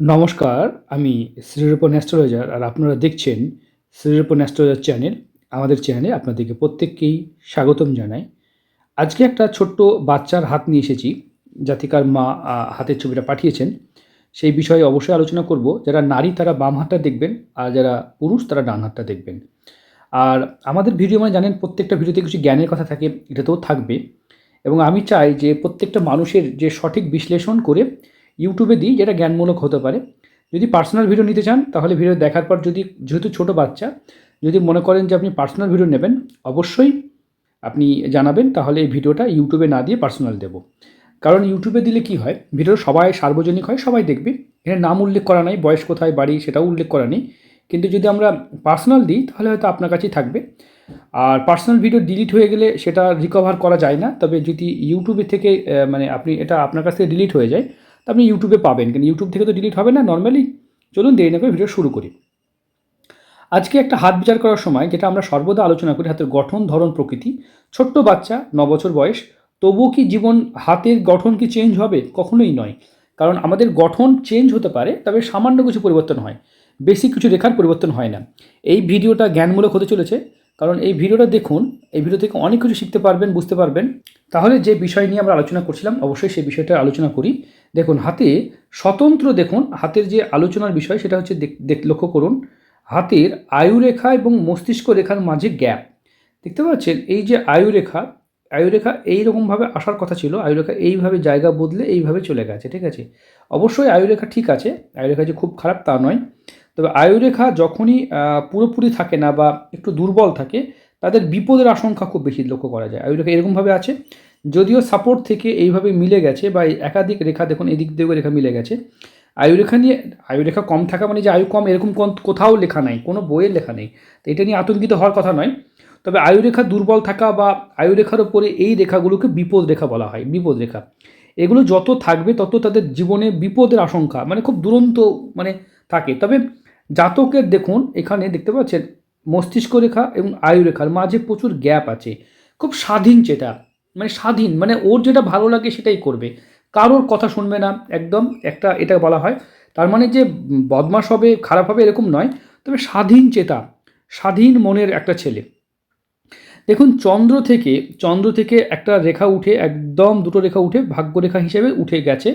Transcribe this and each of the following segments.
নমস্কার, আমি শ্রীরূপন অ্যাস্ট্রোলজার আর আপনারা দেখছেন শ্রীরূপন অ্যাস্ট্রোলজার চ্যানেল। আমাদের চ্যানেলে আপনাদেরকে প্রত্যেককেই স্বাগতম জানাই। আজকে একটা ছোট্ট বাচ্চার হাত নিয়ে এসেছি জাতিকার মা হাতের ছবিটা পাঠিয়েছেন। সেই বিষয়ে অবশ্যই আলোচনা করব। যারা নারী, তারা বাম হাতটা দেখবেন, আর যারা পুরুষ, তারা ডান হাতটা দেখবেন। আর আমাদের ভিডিও মানে জানেন, প্রত্যেকটা ভিডিওতে কিছু জ্ঞানের কথা থাকে, এটাতেও থাকবে। এবং আমি চাই যে প্রত্যেকটা মানুষের যে সঠিক বিশ্লেষণ করে ইউটিউবে দিই, যেটা জ্ঞানমূলক হতে পারে। যদি পার্সোনাল ভিডিও নিতে চান, তাহলে ভিডিও দেখার পর যদি, যেহেতু ছোট বাচ্চা, যদি মনে করেন যে আপনি পার্সোনাল ভিডিও নেবেন, অবশ্যই আপনি জানাবেন, তাহলে এই ভিডিওটা ইউটিউবে না দিয়ে পার্সোনাল দেব। কারণ ইউটিউবে দিলে কি হয়, ভিডিও সবাই সার্বজনিক হয়, সবাই দেখবে। এখানে নাম উল্লেখ করা নেই, বয়স কোথায়, বাড়ি, সেটাও উল্লেখ করা নেই। কিন্তু যদি আমরা পার্সোনাল দিই, তাহলে হয়তো আপনার কাছেই থাকবে। আর পার্সোনাল ভিডিও ডিলিট হয়ে গেলে সেটা রিকভার করা যায় না। তবে যদি ইউটিউবে থেকে মানে আপনি এটা আপনার কাছ থেকে ডিলিট হয়ে যায় তা আপনি ইউটিউবে পাবেন। কিন্তু ইউটিউব থেকে তো ডিলিট হবে না নর্মালি চলুন দেরি না করে ভিডিও শুরু করি। আজকে একটা হাত বিচার করার সময় যেটা আমরা সর্বদা আলোচনা করি, হাতের গঠন, ধরন, প্রকৃতি। ছোট্ট বাচ্চা, ন বছর বয়স, তবুও কি জীবন, হাতের গঠন কি চেঞ্জ হবে? কখনোই নয়। কারণ আমাদের গঠন চেঞ্জ হতে পারে, তবে সামান্য কিছু পরিবর্তন হয়। বেশি কিছু রেখার পরিবর্তন হয় না। এই ভিডিওটা জ্ঞানমূলক হতে চলেছে। কারণ এই ভিডিওটা দেখুন, এই ভিডিও থেকে অনেক কিছু শিখতে পারবেন, বুঝতে পারবেন। তাহলে যে বিষয় নিয়ে আমরা আলোচনা করছিলাম, অবশ্যই সেই বিষয়টা আলোচনা করি। দেখুন, হাতে স্বতন্ত্র দেখুন, হাতের যে আলোচনার বিষয়, সেটা হচ্ছে লক্ষ্য করুন। হাতের আয়ুরেখা এবং মস্তিষ্ক রেখার মাঝে গ্যাপ। দেখতে পাচ্ছেন? এই যে আয়ুরেখা আয়ুরেখা এইরকমভাবে আসার কথা ছিল, আয়ুরেখা এইভাবে জায়গা বদলে এইভাবে চলে গেছে, ঠিক আছে? অবশ্যই আয়ুরেখা ঠিক আছে, আয়ুরেখা যে খুব খারাপ তা নয়। তবে আয়ুরেখা যখনই পুরোপুরি থাকে না বা একটু দুর্বল থাকে, তাদের বিপদের আশঙ্কা খুব বেশি লক্ষ্য করা যায়। আয়ুরেখা এরকমভাবে আছে, যদিও সাপোর্ট থেকে এইভাবে মিলে গেছে বা একাধিক রেখা দেখুন, এদিক দিয়েও রেখা মিলে গেছে। আয়ুরেখা নিয়ে, আয়ুরেখা কম থাকা মানে যে আয়ু কম, এরকম কোথাও লেখা নাই, কোনো বইয়ের লেখা নেই। তো এটা নিয়ে আতঙ্কিত হওয়ার কথা নয়। তবে আয়ুরেখা দুর্বল থাকা বা আয়ুরেখার ওপরে এই রেখাগুলোকে বিপদ রেখা বলা হয়, বিপদ রেখা। এগুলো যত থাকবে, তত তাদের জীবনে বিপদের আশঙ্কা মানে খুব দুরন্ত মানে থাকে। তবে জাতকের দেখুন, এখানে দেখতে পাচ্ছেন মস্তিষ্ক রেখা এবং আয়ুরেখার মাঝে প্রচুর গ্যাপ আছে। খুব স্বাধীন যেটা মানে স্বাধীন মানে ওর যেটা ভালো লাগে সেটাই করবে। কারোর কথা শুনবে না, একদম একটা এটা বলা হয়। তার মানে যে বদমাস হবে, খারাপ হবে এরকম নয়, তবে স্বাধীন চেতা, স্বাধীন মনের একটা ছেলে। দেখুন, চন্দ্র থেকে চন্দ্র থেকে একটা রেখা উঠে, একদম দুটো রেখা উঠে ভাগ্যরেখা হিসেবে উঠে গেছে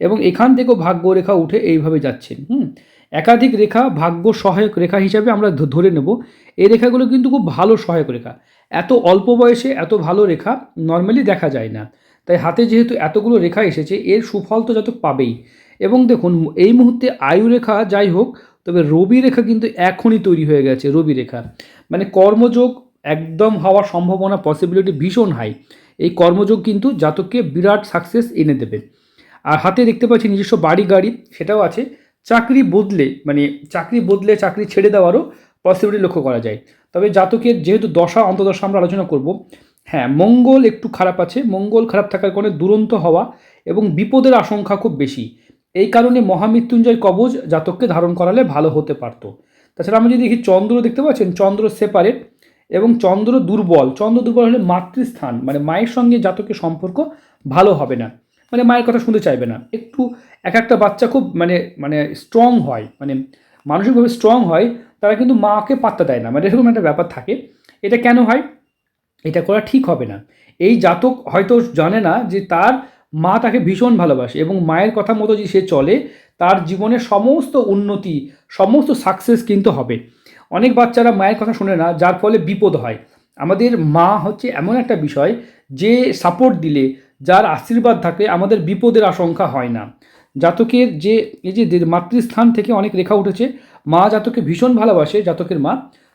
এবং এখান থেকেও ভাগ্যরেখা উঠে এইভাবে যাচ্ছেন হুম একাধিক রেখা ভাগ্য সহায়ক রেখা হিসাবে আমরা ধরে নেব। এই রেখাগুলো কিন্তু খুব ভালো সহায়ক রেখা। এত অল্প বয়সে এত ভালো রেখা নর্মালি দেখা যায় না। তাই হাতে যেহেতু এতগুলো রেখা এসেছে, এর সুফল তো যত পাবেই। এবং দেখুন, এই মুহূর্তে আয়ু রেখা যাই হোক, তবে রবি রেখা কিন্তু এখনই তৈরি হয়ে গেছে, রবি রেখা। মানে কর্মযোগ একদম হওয়ার সম্ভাবনা পসিবিলিটি ভীষণ হাই এই কর্মযোগ কিন্তু জাতককে বিরাট সাকসেস এনে দেবে। আর হাতে দেখতে পাচ্ছি নিজস্ব বাড়ি গাড়ি সেটাও আছে। চাকরি বদলে মানে চাকরি বদলে চাকরি ছেড়ে দেওয়ারও পসিবিলিটি লক্ষ্য করা যায়। তবে জাতকের যেহেতু দশা অন্তদশা আমরা আলোচনা করব হ্যাঁ মঙ্গল একটু খারাপ আছে। মঙ্গল খারাপ থাকার কারণে দুরন্ত হওয়া এবং বিপদের আশঙ্কা খুব বেশি। এই কারণে মহামৃত্যুঞ্জয় কবজ জাতককে ধারণ করালে ভালো হতে পারত। তাছাড়া আমরা যদি দেখি চন্দ্র দেখতে পাচ্ছেন, চন্দ্র সেপারেট এবং চন্দ্র দুর্বল। চন্দ্র দুর্বল হলে মাতৃস্থান মানে মায়ের সঙ্গে জাতকের সম্পর্ক ভালো হবে না। মানে মায়ের কথা শুনতে চাইবে না। একটু এক একটা বাচ্চা খুব মানে মানে স্ট্রং হয় মানে মানসিকভাবে স্ট্রং হয়, তারা কিন্তু মাকে পাত্তা দেয় না। মানে এরকম একটা ব্যাপার থাকে। এটা কেন হয়? এটা করা ঠিক হবে না। এই জাতক হয়তো জানে না যে তার মা তাকে ভীষণ ভালোবাসে এবং মায়ের কথা মতো যে সে চলে, তার জীবনে সমস্ত উন্নতি, সমস্ত সাকসেস কিন্তু হবে। অনেক বাচ্চারা মায়ের কথা শোনে না, যার ফলে বিপদ হয়। আমাদের মা হচ্ছে এমন একটা বিষয় যে সাপোর্ট দিলে যার আশীর্বাদ থাকে আমাদের বিপদের আশঙ্কা হয় না। জাতকের যে, এই যে মাতৃস্থান থেকে অনেক রেখা উঠেছে, মা জাতকে ভীষণ ভালোবাসে, জাতকের মা।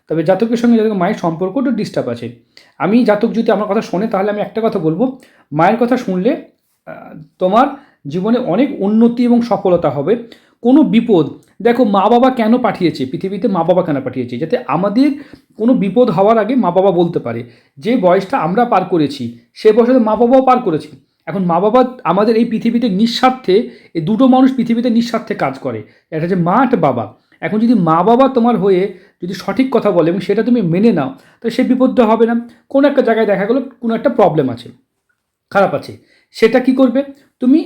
তবে জাতকের সঙ্গে জাতকের মায়ের সম্পর্ক একটু ডিস্টার্ব আছে। আমি জাতক যদি আমার কথা শোনে, তাহলে আমি একটা কথা বলব। মায়ের কথা শুনলে তোমার জীবনে অনেক উন্নতি এবং সফলতা হবে। কোনো বিপদ, দেখো মা বাবা কেন পাঠিয়েছে? পৃথিবীতে মা বাবা কেন পাঠিয়েছে? যাতে আমাদের কোনো বিপদ হওয়ার আগে মা বাবা বলতে পারে, যে বয়সটা আমরা পার করেছি, সে বয়সে মা বাবাও পার করেছি। এখন মা বাবা আমাদের এই পৃথিবীতে নিঃস্বার্থে, এই দুটো মানুষ পৃথিবীতে নিঃস্বার্থে কাজ করে। একটা হচ্ছে মা, একটা বাবা। এখন যদি মা বাবা তোমার হয়ে যদি সঠিক কথা বলে এবং সেটা তুমি মেনে নাও, তাহলে সে বিপদটা হবে না। কোনো একটা জায়গায় দেখা গেলো, কোনো একটা প্রবলেম আছে, খারাপ আছে। সেটা কি করবে? তুমি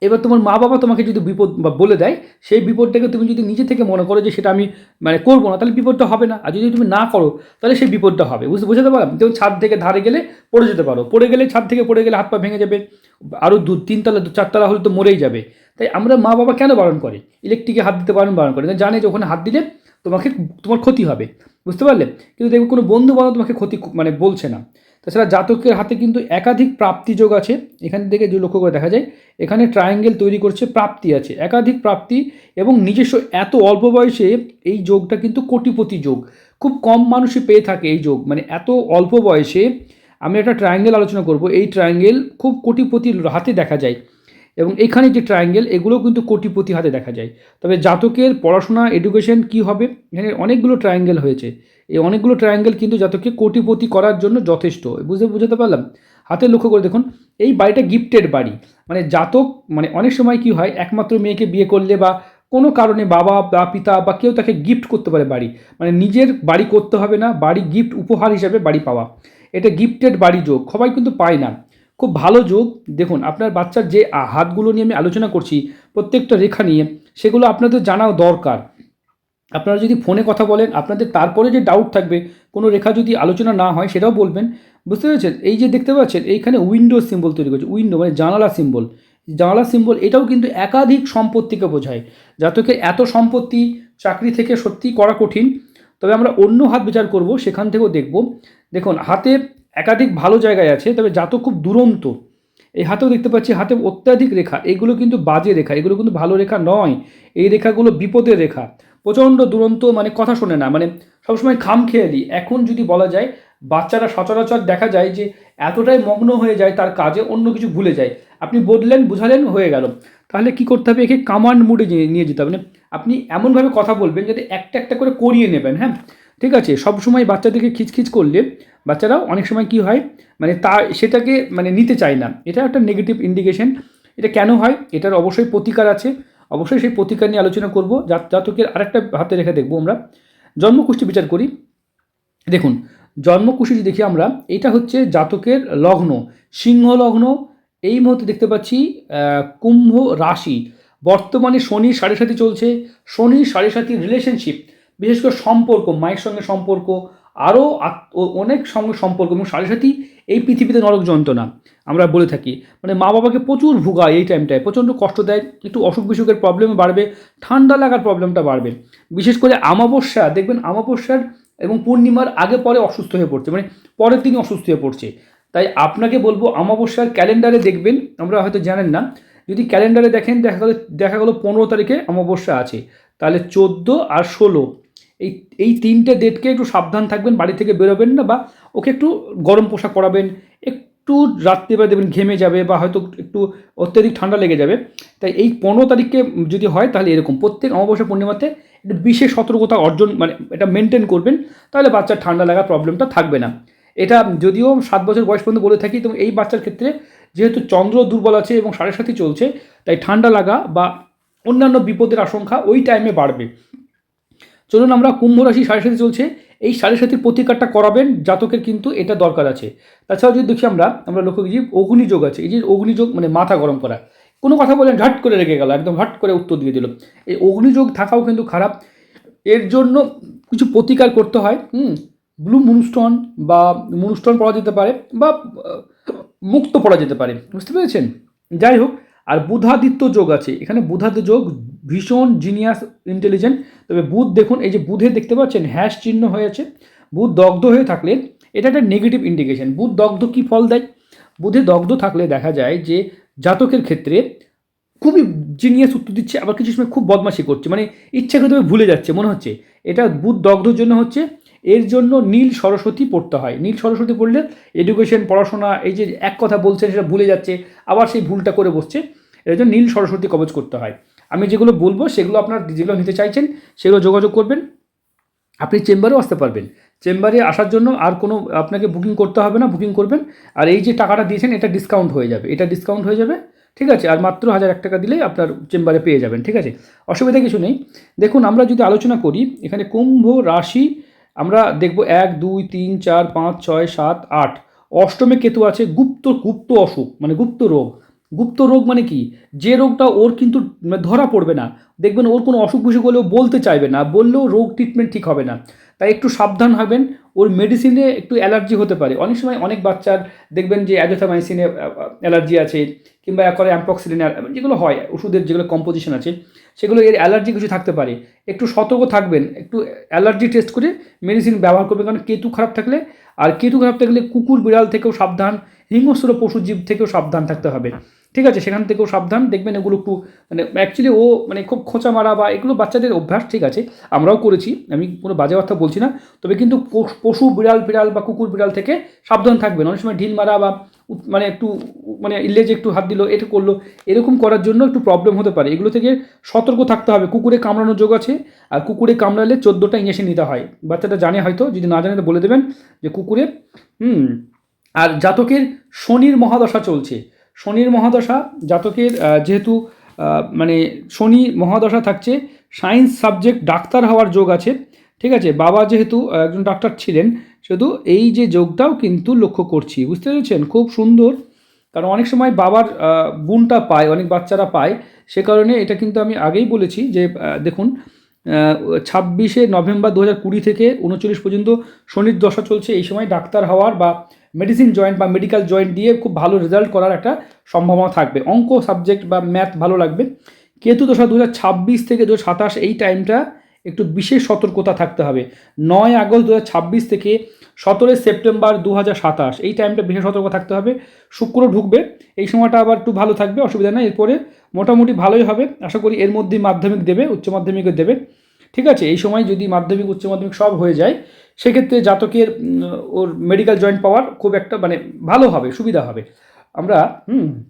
এবার তোমার মা বাবা তোমাকে যদি বিপদ বা বলে দেয়, সেই বিপদটাকে তুমি যদি নিজে থেকে মনে করো যে সেটা আমি মানে করব না, তাহলে বিপদটা হবে না। আর যদি তুমি না করো, তাহলে সেই বিপদটা হবে। বুঝতে বুঝতে পারলাম? যেমন ছাদ থেকে ধারে গেলে পড়ে যেতে পারো। পড়ে গেলে, ছাদ থেকে পড়ে গেলে হাত পা ভেঙে যাবে। আরও দু, তিনতলা, দু, চারতলা হলে তো মরেই যাবে। তাই আমরা মা বাবা কেন বারণ করে? ইলেকট্রিকে হাত দিতে বারণ বারণ করে। জানে যে ওখানে হাত দিলে তোমাকে, তোমার ক্ষতি হবে। বুঝতে পারলে? কিন্তু দেখবে কোনো বন্ধু বান্ধব তোমাকে ক্ষতি মানে বলছে না। তাছাড়া জাতকের হাতে কিন্তু একাধিক প্রাপ্তি যোগ আছে। এখান থেকে যে লক্ষ্য করে দেখা যায়, এখানে ট্রায়াঙ্গেল তৈরি করছে, প্রাপ্তি আছে। একাধিক প্রাপ্তি এবং নিজস্ব এত অল্প বয়সে এই যোগটা কিন্তু কোটিপতি যোগ। খুব কম মানুষই পেয়ে থাকে এই যোগ। মানে এত অল্প বয়সে আমি একটা ট্রায়াঙ্গেল আলোচনা করব। এই ট্রায়াঙ্গেল খুব কোটিপতির হাতে দেখা যায়। এবং এখানে যে ট্রায়াঙ্গেল এগুলো কিন্তু কোটিপতি হাতে দেখা যায়। তবে জাতকের পড়াশোনা এডুকেশন কি হবে? এখানে অনেকগুলো ট্রায়াঙ্গেল হয়েছে। এই অনেকগুলো ট্রায়াঙ্গেল কিন্তু জাতককে কোটিপতি করার জন্য যথেষ্ট। বুঝতে বুঝতে পারলাম? হাতে লক্ষ্য করে দেখুন, এই বাড়িটা গিফটেড বাড়ি। মানে জাতক মানে অনেক সময় কি হয়, একমাত্র মেয়েকে বিয়ে করলে বা কোনো কারণে বাবা বা পিতা বা কেউ তাকে গিফট করতে পারে বাড়ি। মানে নিজের বাড়ি করতে হবে না, বাড়ি গিফট উপহার হিসাবে বাড়ি পাওয়া। এটা গিফটেড বাড়ি যোগ, সবাই কিন্তু পায় না। খুব ভালো যোগ। দেখুন, আপনার বাচ্চার যে হাতগুলো নিয়ে আমি আলোচনা করছি, প্রত্যেকটা রেখা নিয়ে, সেগুলো আপনাদের জানাও দরকার। আপনারা যদি ফোনে কথা বলেন, আপনাদের তারপরে যে ডাউট থাকবে, কোনো রেখা যদি আলোচনা না হয়, সেটাও বলবেন। বুঝতে পেরেছেন? এই যে দেখতে পাচ্ছেন, এইখানে উইন্ডো সিম্বল তৈরি করছে উইন্ডো মানে জানালা সিম্বল জানালা সিম্বল এটাও কিন্তু একাধিক সম্পত্তিকে বোঝায় যাতকে এত সম্পত্তি, চাকরি থেকে সত্যি করা কঠিন। তবে আমরা অন্য হাত বিচার করব, সেখান থেকেও দেখব। দেখুন, হাতে একাধিক ভালো জায়গায় আছে, তবে জাতক খুব দুরন্ত। এই হাতেও দেখতে পাচ্ছি, হাতে অত্যাধিক রেখা। এগুলো কিন্তু বাজে রেখা, এগুলো কিন্তু ভালো রেখা নয়। এই রেখাগুলো বিপদের রেখা। প্রচণ্ড দুরন্ত মানে কথা শোনে না মানে সবসময় খাম খেয়ালি এখন যদি বলা যায়, বাচ্চারা সচরাচর দেখা যায় যে এতটাই মগ্ন হয়ে যায়, তার কাজে অন্য কিছু ভুলে যায়। আপনি বললেন বুঝালেন, হয়ে গেল। তাহলে কি করতে হবে? একে কামান্ড মুডে নিয়ে যেতে হবে। মানে আপনি এমনভাবে কথা বলবেন যাতে একটা একটা করে করিয়ে নেবেন হ্যাঁ? ঠিক আছে সব সময় বাচ্চাদেরকে খিচখিচ করলে বাচ্চারাও অনেক সময় কি হয় মানে তা, সেটাকে মানে নিতে চায় না। এটা একটা নেগেটিভ ইন্ডিকেশন এটা কেন হয়? এটার অবশ্যই প্রতিকার আছে। অবশ্যই সেই প্রতিকার নিয়ে আলোচনা করব। জাত- জাতকের আরেকটা হাতে রেখে দেখব আমরা। জন্মকুষ্টি বিচার করি। দেখুন, জন্মকুষ্টি দেখি আমরা, এটা হচ্ছে জাতকের লগ্ন। সিংহ লগ্ন এই মুহূর্তে দেখতে পাচ্ছি কুম্ভ রাশি। বর্তমানে শনি সাড়ে সাথে চলছে। শনি সাড়ে সাথী রিলেশনশিপ বিশেষ করে সম্পর্ক, মায়ের সঙ্গে সম্পর্ক, আরও অনেক সঙ্গে সম্পর্ক এবং সাথী এই পৃথিবীতে নরক যন্ত্রণা আমরা বলে থাকি। মানে মা বাবাকে প্রচুর ভোগায় এই টাইমটায় প্রচণ্ড কষ্ট দেয়, একটু অসুখ বিসুখের প্রবলেম বাড়বে, ঠান্ডা লাগার প্রবলেমটা বাড়বে। বিশেষ করে আমাবস্যা, দেখবেন আমাবস্যার এবং পূর্ণিমার আগে পরে অসুস্থ হয়ে পড়ছে মানে পরের দিনই অসুস্থ হয়ে পড়ছে। তাই আপনাকে বলব, আমাবস্যার ক্যালেন্ডারে দেখবেন, আমরা হয়তো জানেন না, যদি ক্যালেন্ডারে দেখেন, দেখা গেলো দেখা গেলো পনেরো তারিখে অমাবস্যা আছে, তাহলে চোদ্দ আর ষোলো এই এই তিনটে ডেটকে একটু সাবধান থাকবেন, বাড়ি থেকে বেরোবেন না বা ওকে একটু গরম পোশাক পরাবেন, একটু রাত্রিবেলা দেবেন ঘেমে যাবে বা হয়তো একটু অত্যাধিক ঠান্ডা লেগে যাবে। তাই এই পনেরো তারিখকে যদি হয় তাহলে এরকম, প্রত্যেক অমাবস্যা পূর্ণিমাতে একটা বিশেষ সতর্কতা অর্জন মানে এটা মেনটেন করবেন, তাহলে বাচ্চার ঠান্ডা লাগার প্রবলেমটা থাকবে না। এটা যদিও সাত বছর বয়স পর্যন্ত বলে থাকি তো এই বাচ্চার ক্ষেত্রে যেহেতু চন্দ্র দুর্বল আছে এবং সাড়ে সাথে চলছে, তাই ঠান্ডা লাগা বা অন্যান্য বিপদের আশঙ্কা ওই টাইমে বাড়বে। চলুন আমরা কুম্ভ রাশি সাড়ে সাথে চলছে। এই সাড়ে সাথীর প্রতিকারটা করাবেন, জাতকের কিন্তু এটা দরকার আছে। তাছাড়াও যদি দেখি আমরা আমরা লক্ষ্য করি যে অগ্নিযোগ আছে। এই যে অগ্নিযোগ মানে মাথা গরম করা। কোনো কথা বলেন ঝাট করে রেখে গেল, একদম হাট করে উত্তর দিয়ে দিল। এই অগ্নিযোগ থাকাও কিন্তু খারাপ। এর জন্য কিছু প্রতিকার করতে হয়, হুম, ব্লু মুনস্টোন বা মুনস্টোন পড়া যেতে পারে বা মুক্ত পড়া যেতে পারে। বুঝতে পেরেছেন? যাই হোক আর বুধাদিত্য যোগ আছে। এখানে বুধাদিত্য যোগ ভীষণ জিনিয়াস ইন্টেলিজেন্ট তবে বুধ দেখুন, এই যে বুধে দেখতে পাচ্ছেন হ্যাশ চিহ্ন হয়েছে বুধ দগ্ধ হয়ে থাকলে এটা একটা নেগেটিভ ইন্ডিকেশন বুধ দগ্ধ কি ফল দেয়? বুধে দগ্ধ থাকলে দেখা যায় যে জাতকের ক্ষেত্রে খুবই জিনিয়াস উত্তর দিচ্ছে, আবার কিছু সময় খুব বদমাশি করছে। মানে ইচ্ছাকৃতভাবে ভুলে যাচ্ছে, মনে হচ্ছে। এটা বুধ দগ্ধর জন্য হচ্ছে এর জন্য নীল সরস্বতী পড়তে হয়। নীল সরস্বতী পড়লে এডুকেশন পড়াশোনা, এই যে এক কথা বলছেন সেটা ভুলে যাচ্ছে, আবার সেই ভুলটা করে বসছে, এর জন্য নীল সরস্বতী কবচ করতে হয়। আমি যেগুলো বলব সেগুলো আপনার যেগুলো নিতে চাইছেন সেগুলো যোগাযোগ করবেন, আপনি চেম্বারেও আসতে পারবেন। চেম্বারে আসার জন্য আর কোনো আপনাকে বুকিং করতে হবে না বুকিং করবেন। আর এই যে টাকাটা দিয়েছেন এটা ডিসকাউন্ট হয়ে যাবে। এটা ডিসকাউন্ট হয়ে যাবে, ঠিক আছে? আর মাত্র হাজার এক টাকা দিলেই আপনার চেম্বারে পেয়ে যাবেন, ঠিক আছে? অসুবিধা কিছু নেই। দেখুন, আমরা যদি আলোচনা করি, এখানে কুম্ভ রাশি আমরা দেখব এক, দুই, তিন, চার, পাঁচ, ছয়, সাত, আট। অষ্টমে কেতু আছে গুপ্ত গুপ্ত অসুখ মানে গুপ্ত রোগ। গুপ্ত রোগ মানে কি? যে রোগটা ওর কিন্তু ধরা পড়বে না। দেখবেন ওর কোনো অসুখ বিসুখ হলেও বলতে চাইবে না। বললেও রোগ ট্রিটমেন্ট ঠিক হবে না। তাই একটু সাবধান হবেন। ওর মেডিসিনে একটু অ্যালার্জি হতে পারে। অনেক সময় অনেক বাচ্চার দেখবেন যে অ্যাজোথামাইসিনে অ্যালার্জি আছে কিংবা একরে অ্যাম্পক্সিলিনে যেগুলো হয়, ওষুধের যেগুলো কম্পোজিশন আছে, সেগুলো এর অ্যালার্জি কিছু থাকতে পারে। একটু সতর্ক থাকবেন, একটু অ্যালার্জি টেস্ট করে মেডিসিন ব্যবহার করবেন। কারণ কেতু খারাপ থাকলে, আর কেতু খারাপ থাকলে কুকুর বিড়াল থেকেও সাবধান, হিংস্র পশু জীব থেকেও সাবধান থাকতে হবে। ঠিক আছে, সেখান থেকেও সাবধান। দেখবেন এগুলো একটু মানে অ্যাকচুয়ালি ও মানে খুব খোঁচা মারা বা এগুলো বাচ্চাদের অভ্যাস, ঠিক আছে, আমরাও করেছি। আমি কোনো বাজে কথা বলছি না। তবে কিন্তু পশ- বিড়াল বিড়াল বা কুকুর বিড়াল থেকে সাবধান থাকবেন। অনেক সময় ঢিল মারা বা মানে একটু মানে ইলেজে একটু হাত দিল, এটা করল, এরকম করার জন্য একটু প্রবলেম হতে পারে। এগুলো থেকে সতর্ক থাকতে হবে। কুকুরে কামড়ানোর যোগ আছে। আর কুকুরে কামড়ালে চোদ্দোটা ইঞ্জেকশন নিতে হয়। বাচ্চাটা জানে হয়তো, যদি না জানে বলে দেবেন যে কুকুরে হুম, আর জাতকের শনির মহাদশা চলছে। শনির মহাদশা, জাতকের যেহেতু মানে শনি মহাদশা থাকছে সায়েন্স সাবজেক্ট ডাক্তার হওয়ার যোগ আছে, ঠিক আছে? বাবা যেহেতু একজন ডাক্তার ছিলেন, সেহেতু এই যে যোগটাও কিন্তু লক্ষ্য করছি, বুঝতে পেরেছেন? খুব সুন্দর, কারণ অনেক সময় বাবার গুণটা পায়, অনেক বাচ্চারা পায়, সে কারণে এটা কিন্তু আমি আগেই বলেছি যে দেখুন ছাব্বিশে নভেম্বর দু হাজার কুড়ি থেকে উনচল্লিশ পর্যন্ত শনির দশা চলছে, এই সময় ডাক্তার হওয়ার বা মেডিসিন জয়েন্ট বা মেডিকেল জয়েন্ট দিয়ে খুব ভালো রেজাল্ট করার একটা সম্ভাবনা থাকবে। অঙ্ক সাবজেক্ট বা ম্যাথ ভালো লাগবে। কেতু দশা দু ছাব্বিশ থেকে দু সাতাশ এই টাইমটা একটু বিশেষ সতর্কতা থাকতে হবে। নয় আগস্ট দু হাজার ছাব্বিশ থেকে সতেরোই সেপ্টেম্বর দু সাতাশ এই টাইমটা বিশেষ সতর্ক থাকতে হবে। শুক্র ঢুকবে, এই সময়টা আবার একটু ভালো থাকবে, অসুবিধা নেই। এরপরে মোটামুটি ভালোই হবে। আশা করি এর মধ্যেই মাধ্যমিক দেবে, উচ্চ মাধ্যমিকও দেবে। ঠিক আছে, এই সময় যদি মাধ্যমিক, উচ্চ মাধ্যমিক সব হয়ে যায়, সেক্ষেত্রে জাতকের ওর মেডিকেল জয়েন্ট পাওয়ার খুব একটা মানে ভালো হবে, সুবিধা হবে। আমরা, হুম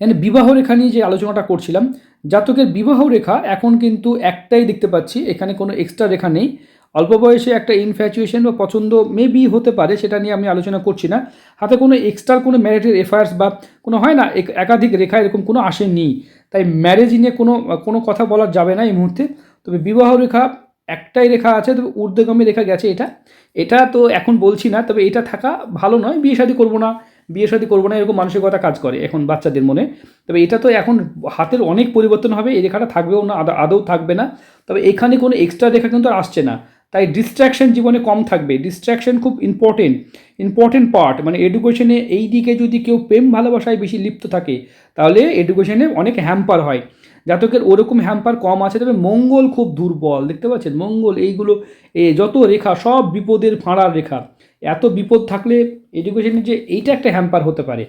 এখানে বিবাহ রেখা নিয়ে যে আলোচনাটা করছিলাম, জাতকের বিবাহ রেখা এখন কিন্তু একটাই দেখতে পাচ্ছি, এখানে কোনো এক্সট্রা রেখা নেই। অল্প বয়সে একটা ইনফ্যাচুয়েশন বা পছন্দ মেবি হতে পারে, সেটা নিয়ে আমি আলোচনা করছি না। হাতে কোনো এক্সট্রা কোনো ম্যারিটের এফআইআর্স বা কোনো হয় না, এক- একাধিক রেখা এরকম কোনো আসেনি। তাই ম্যারেজ নিয়ে কোনো কোনো কথা বলা যাবে না এই মুহূর্তে। তবে বিবাহ রেখা একটাই রেখা আছে, তবে ঊর্ধ্বগামী রেখা গেছে এটা। এটা তো এখন বলছি না, তবে এটা থাকা ভালো নয়, বিয়ে শাদী করব না, বিয়ে শাদী করব না, এরকম মানসিকতা কাজ করে এখন বাচ্চাদের মনে। তবে এটা তো এখন হাতের অনেক পরিবর্তন হবে এই রেখাটা থাকবেও না, আদৌ- থাকবে না। তবে এখানে কোনো এক্সট্রা রেখা কিন্তু আর আসছে না। তাই ডিস্ট্র্যাকশন জীবনে কম থাকবে। ডিস্ট্র্যাকশন খুব ইম্পর্টেন্ট ইম্পর্টেন্ট পার্ট মানে এডুকেশনে এই দিকে যদি কেউ প্রেম ভালোবাসায় বেশি লিপ্ত থাকে, তাহলে এডুকেশনে অনেক হ্যাম্পার হয়। জাতকের ওরকম হ্যাম্পার কম আছে, তবে মঙ্গল খুব দুর্বল, দেখতে পাচ্ছেন? মঙ্গল এইগুলো, এ যত রেখা, সব বিপদের ফাঁড়ার রেখা। এত বিপদ থাকলে এডুকেশনে যে এইটা একটা হ্যাম্পার হতে পারে।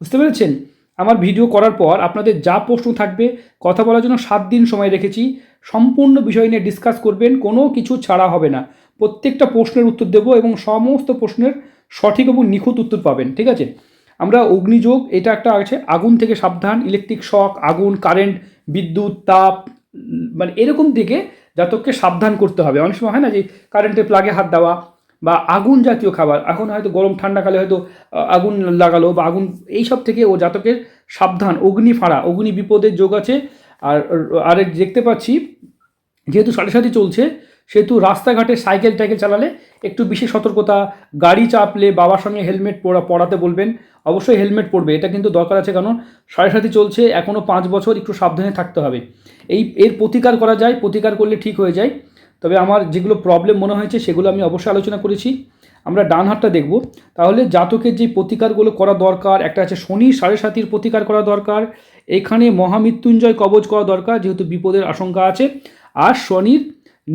বুঝতে পেরেছেন? আমার ভিডিও করার পর আপনাদের যা প্রশ্ন থাকবে, কথা বলার জন্য সাত দিন সময় রেখেছি। সম্পূর্ণ বিষয় নিয়ে ডিসকাস করবেন, কোনো কিছু ছাড়া হবে না। প্রত্যেকটা প্রশ্নের উত্তর দেব এবং সমস্ত প্রশ্নের সঠিক এবং নিখুঁত উত্তর পাবেন, ঠিক আছে? আমরা অগ্নিযোগ, এটা একটা আছে, আগুন থেকে সাবধান ইলেকট্রিক শক আগুন কারেন্ট বিদ্যুৎ, তাপ মানে এরকম দিকে জাতককে সাবধান করতে হবে। অনেক সময় হয় না যে কারেন্টের প্লাগে হাত দেওয়া বা আগুন জাতীয় খাবার, এখন হয়তো গরম ঠান্ডাকালে হয়তো আগুন লাগালো বা আগুন এই সব থেকে ও জাতকের সাবধান। অগ্নি ফাঁড়া, অগ্নি বিপদের যোগ আছে। আর আরেক দেখতে পাচ্ছি, যেহেতু সাথে সাথে চলছে সেহেতু রাস্তাঘাটে সাইকেল টাইকেল চালালে একটু বিশেষ সতর্কতা। গাড়ি চাপলে বাবার সঙ্গে হেলমেট পরা পরাতে বলবেন। অবশ্যই হেলমেট পরবে, এটা কিন্তু দরকার আছে কারণ সাড়ে সাথে চলছে এখনও পাঁচ বছর একটু সাবধানে থাকতে হবে। এই এর প্রতিকার করা যায়, প্রতিকার করলে ঠিক হয়ে যায়। তবে আমার যেগুলো প্রবলেম মনে হয়েছে, সেগুলো আমি অবশ্যই আলোচনা করেছি। আমরা ডান হাতটা দেখব। তাহলে জাতকের যে প্রতিকারগুলো করা দরকার, একটা আছে শনি সাড়ে সাতির প্রতিকার করা দরকার। এখানে মহামৃত্যুঞ্জয় কবচ করা দরকার, যেহেতু বিপদের আশঙ্কা আছে। আর শনির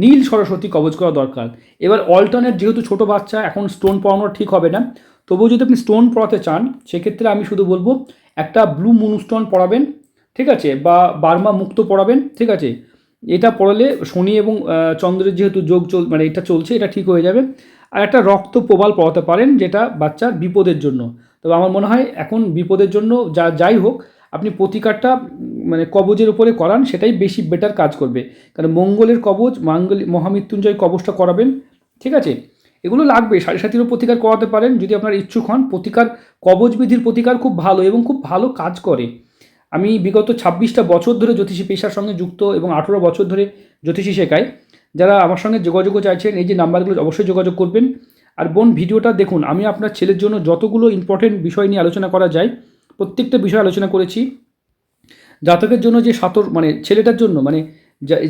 নীল সরস্বতী কবজ করা দরকার। এবার অল্টারনেট যেহেতু ছোট বাচ্চা, এখন স্টোন পড়ানো ঠিক হবে না। তবুও যদি আপনি স্টোন পড়াতে চান, সেক্ষেত্রে আমি শুধু বলব, একটা ব্লু মুন স্টোন পড়াবেন, ঠিক আছে? বা বার্মা মুক্ত পড়াবেন, ঠিক আছে? এটা পড়ালে শনি এবং চন্দ্রের যেহেতু যোগ চল মানে এটা চলছে, এটা ঠিক হয়ে যাবে। আর একটা রক্ত প্রবাল পড়াতে পারেন, যেটা বাচ্চার বিপদের জন্য। তবে আমার মনে হয় এখন বিপদের জন্য যা, যাই হোক আপনি প্রতিকারটা মানে কবজের উপরে করান, সেটাই বেশি বেটার কাজ করবে। কারণ মঙ্গলের কবজ, মাঙ্গল, মহামৃত্যুঞ্জয় কবজটা করাবেন, ঠিক আছে? এগুলো লাগবে, সাড়ে সাতিরও প্রতিকার করাতে পারেন, যদি আপনার ইচ্ছুক হন। প্রতিকার কবজ বিধির প্রতিকার খুব ভালো এবং খুব ভালো কাজ করে। আমি বিগত ছাব্বিশটা বছর ধরে জ্যোতিষী পেশার সঙ্গে যুক্ত এবং আঠেরো বছর ধরে জ্যোতিষী শেখাই। যারা আমার সঙ্গে যোগাযোগও চাইছেন, এই যে নাম্বারগুলো অবশ্যই যোগাযোগ করবেন। আর বোন, ভিডিওটা দেখুন, আমি আপনার ছেলের জন্য যতগুলো ইম্পর্টেন্ট বিষয় নিয়ে আলোচনা করা যায় প্রত্যেকটা বিষয় আলোচনা করেছি। জাতকের জন্য যে সাতর মানে ছেলেটার জন্য মানে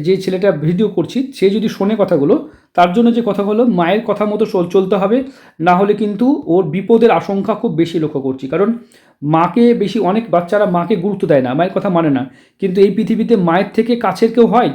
যে ছেলেটা ভিডিও করছি, সে যদি শোনে কথাগুলো, তার জন্য যে কথাগুলো মায়ের কথা মতো চলতে হবে। না হলে কিন্তু ওর বিপদের আশঙ্কা খুব বেশি লক্ষ্য করছি। কারণ মাকে বেশি, অনেক বাচ্চারা মাকে গুরুত্ব দেয় না, মায়ের কথা মানে না। কিন্তু এই পৃথিবীতে মায়ের থেকে কাছের কেউ হয়?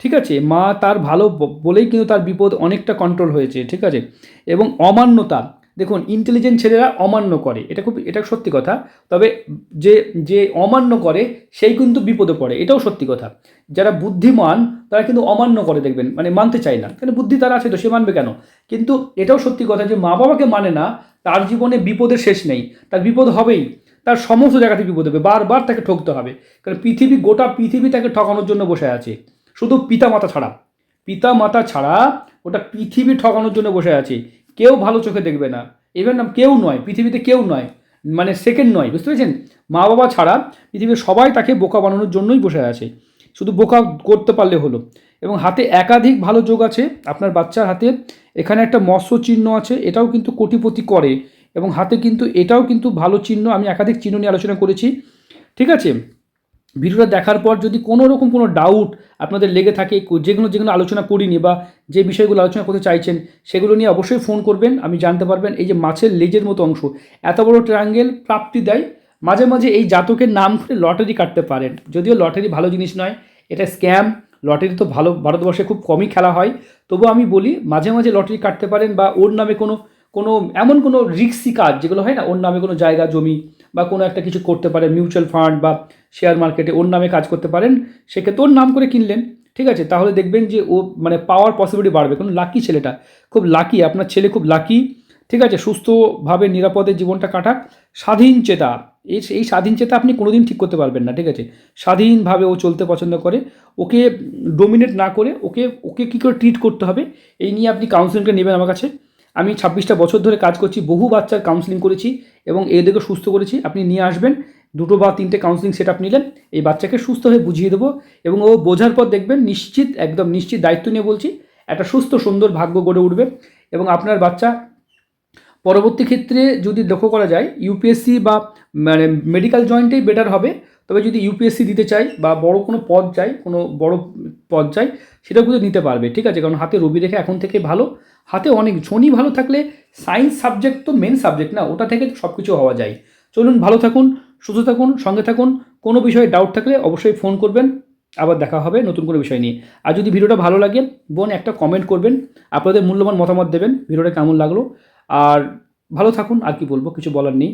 ঠিক আছে, মা তার ভালো বলেই কিন্তু তার বিপদ অনেকটা কন্ট্রোল হয়েছে, ঠিক আছে? এবং অমান্যতা দেখুন ইন্টেলিজেন্ট ছেলেরা অমান্য করে। এটা খুব, এটা সত্যি কথা। তবে যে যে অমান্য করে, সেই কিন্তু বিপদে পড়ে। এটাও সত্যি কথা। যারা বুদ্ধিমান, তারা কিন্তু অমান্য করে দেখবেন। মানে মানতে চায় না। কেন? বুদ্ধি তারা আছে তো, সে মানবে কেন? কিন্তু এটাও সত্যি কথা যে মা বাবাকে মানে না, তার জীবনে বিপদের শেষ নেই। তার বিপদ হবেই। তার সমস্ত জায়গাতে বিপদ হবে। বারবার তাকে ঠকতে হবে। কারণ পৃথিবী, গোটা পৃথিবী তাকে ঠকানোর জন্য বসে আছে। শুধু পিতা মাতা ছাড়া। পিতা মাতা ছাড়া ওটা পৃথিবী ঠকানোর জন্য বসে আছে। কেউ ভালো চোখে দেখবে না। ইভেন কেউ নয়, পৃথিবীতে কেউ নয় মানে সেকেন্ড নয়, বুঝতে পেরেছেন? মা বাবা ছাড়া পৃথিবীর সবাই তাকে বোকা বানানোর জন্যই বসে আছে। শুধু বোকা করতে পারলে হলো। এবং হাতে একাধিক ভালো যোগ আছে, আপনার বাচ্চার হাতে। এখানে একটা মৎস্য চিহ্ন আছে, এটাও কিন্তু কোটিপতি করে। এবং হাতে কিন্তু এটাও কিন্তু ভালো চিহ্ন, আমি একাধিক চিহ্ন নিয়ে আলোচনা করেছি। ঠিক আছে? ভিডিওটা দেখার পর যদি কোনো রকম কোনো ডাউট আপনাদের লেগে থাকে যেগুলো যেগুলো আলোচনা করিনি বা যে বিষয়গুলো আলোচনা করতে চাইছেন, সেগুলো নিয়ে অবশ্যই ফোন করবেন। আমি জানতে পারবেন এই যে মাছের লেজের মতো অংশ, এত বড় ট্রায়াঙ্গেল প্রাপ্তি দেয়। মাঝে মাঝে এই জাতকের নাম করে লটারি কাটতে পারেন। যদিও লটারি ভালো জিনিস নয়, এটা স্ক্যাম লটারি তো ভালো, ভারতবর্ষে খুব কমই খেলা হয়। তবু আমি বলি, মাঝে মাঝে লটারি কাটতে পারেন বা ওর নামে কোনো কোনো এমন কোনো রিক্সি কাজ, যেগুলো হয় না, ওর নামে কোনো জায়গা, জমি বা কোনো একটা কিছু করতে পারেন মিউচুয়াল ফান্ড বা শেয়ার মার্কেটে ওর নামে কাজ করতে পারেন, সেক্ষেত্রে ওর নাম করে কিনলেন, ঠিক আছে? তাহলে দেখবেন যে ও মানে পাওয়ার পসিবিলিটি বাড়বে। কারণ লাকি ছেলেটা, খুব লাকি আপনার ছেলে খুব লাকি ঠিক আছে? সুস্থভাবে, নিরাপদে জীবনটা কাটাক। স্বাধীন চেতা, এই এই স্বাধীন চেতা আপনি কোনোদিন ঠিক করতে পারবেন না, ঠিক আছে? স্বাধীনভাবে ও চলতে পছন্দ করে। ওকে ডোমিনেট না করে, ওকে ওকে কী করে ট্রিট করতে হবে, এই নিয়ে আপনি কাউন্সিলিংটা নেবেন আমার কাছে। আমি ছাব্বিশটা বছর ধরে কাজ করছি, বহু বাচ্চার কাউন্সিলিং করেছি এবং এদেরকে সুস্থ করেছি। আপনি নিয়ে আসবেন, দুটো বা তিনটে কাউন্সিলিং সেট আপ নিলেন, এই বাচ্চাকে সুস্থ হয়ে বুঝিয়ে দেবো এবং ও বোঝার পর দেখবেন নিশ্চিত, একদম নিশ্চিত দায়িত্ব নিয়ে বলছি, একটা সুস্থ, সুন্দর ভাগ্য গড়ে উঠবে এবং আপনার বাচ্চা পরবর্তী ক্ষেত্রে যদি লক্ষ্য করা যায় ইউপিএসসি বা মানে মেডিকেল জয়েন্টেই বেটার হবে। তবে যদি ইউপিএসসি দিতে চাই বা বড় কোনো পদ চাই, কোনো বড় পদ চাই, সেটাও কিন্তু নিতে পারবে, ঠিক আছে? কারণ হাতে রবি রেখে এখন থেকে ভালো। হাতে অনেক শনি ভালো থাকলে সায়েন্স সাবজেক্ট তো মেন সাবজেক্ট না, ওটা থেকে সব কিছু হওয়া যায়। চলুন, ভালো থাকুন, সুস্থ থাকুন, সঙ্গে থাকুন। কোনো বিষয়ে ডাউট থাকলে অবশ্যই ফোন করবেন। আবার দেখা হবে নতুন কোনো বিষয় নিয়ে। আর যদি ভিডিওটা ভালো লাগে, বোন একটা কমেন্ট করবেন। আপনাদের মূল্যবান মতামত দেবেন, ভিডিওটা কেমন লাগল। আর ভালো থাকুন, আর কি বলব, কিছু বলার নেই।